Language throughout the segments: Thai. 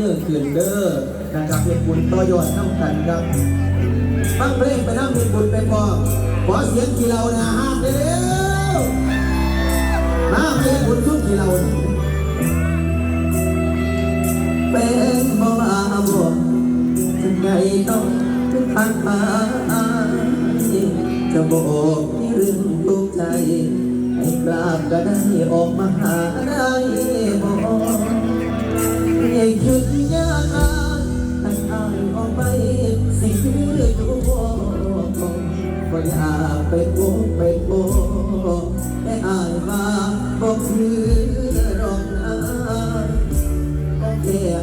เด้อคืนเด้อนะครับเฮ็ดบุญต่อยอดน้ำกันครับฟังเพลงไปน้ำเฮ็ดบุญไปพอขอเสียงกี่เรานะห้ามเด้อมาเฮ็ดบุญทุกกี่เราเป็นบ่มาบ่จังไงต้องทางหาจะบอกมีเรื่องทุกใจให้กราบก็ได้ออกมาหาได้บ่ให้ห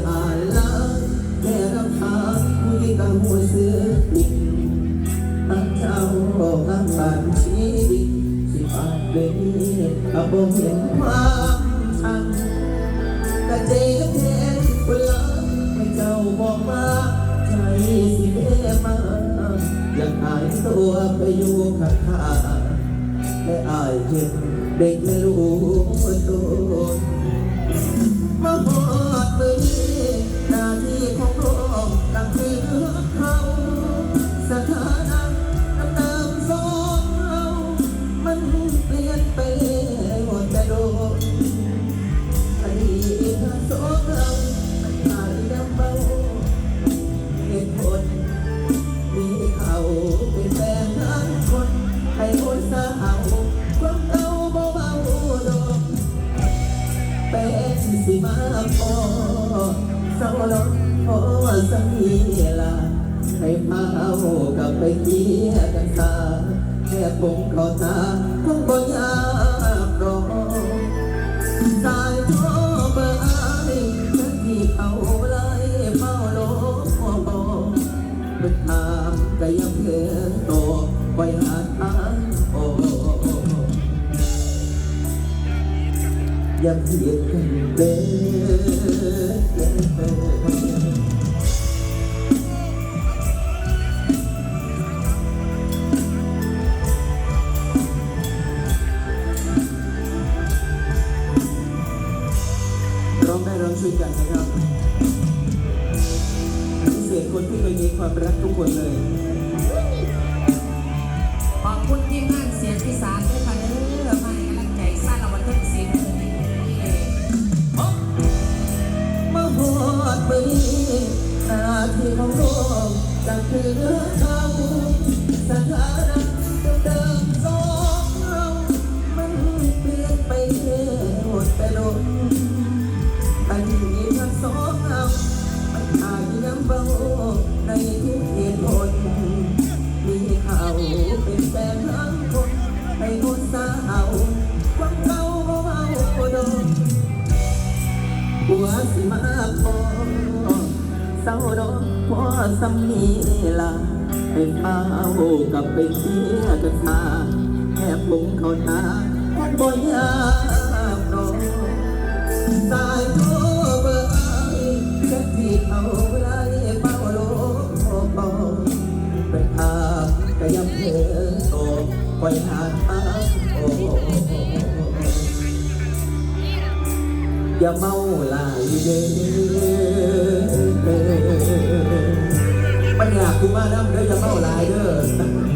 อ่านละแค่รับทางผู้ที่กังวเสือติดพระเจ้าข้างผ่านชีวิตสิบาทเป็นอาบเห็นความชังกะเจกับเทนเวลาให้เจ้าบอกมาใจสิเดมาอยากหายตัวไปอยู่ข้างข้าแต่อายเห็นเด็กไม่รู้ตัวมาหอด เศร้าลดพอสักทีลาให้พาเอากลับไปเกี่ยกันตาแค่ผมเขาตาคงบ่ยากรอสายโทรเบอร์ไอ้ฉันที่เอาไล่เมาโลเป็นถามก็ยังเพื่อนโตไว้หาทางโอ้ยังเพียดกันเด้อ พิเศษคนที่เคยมีความรักทุกคนเลย ขอบคุณทีมงานเสียงที่สารด้วยค่ะเด้อมาให้กำลังใจสร้างเราวันทุกสิ่งนี้มาหอดมือนี้หน้าที่ของโลกจะคือเขาสถานะ เบาในทุกเหตุผลมีเขาเป็นแฟนทั้งคนให้คนสาวความเก่าเบาโดนหัวสิมาพอเศร้าดอกพอสำนีลาให้เฝ้ากับไปเที่ยกันทาแค่พุงเขาตาคงบ่ยา ปล่อยหาทาโอ้อย่าเมาหลายเด้อปัญญาคุณมาน้ำเด้ออย่าเมาหลายเด้อ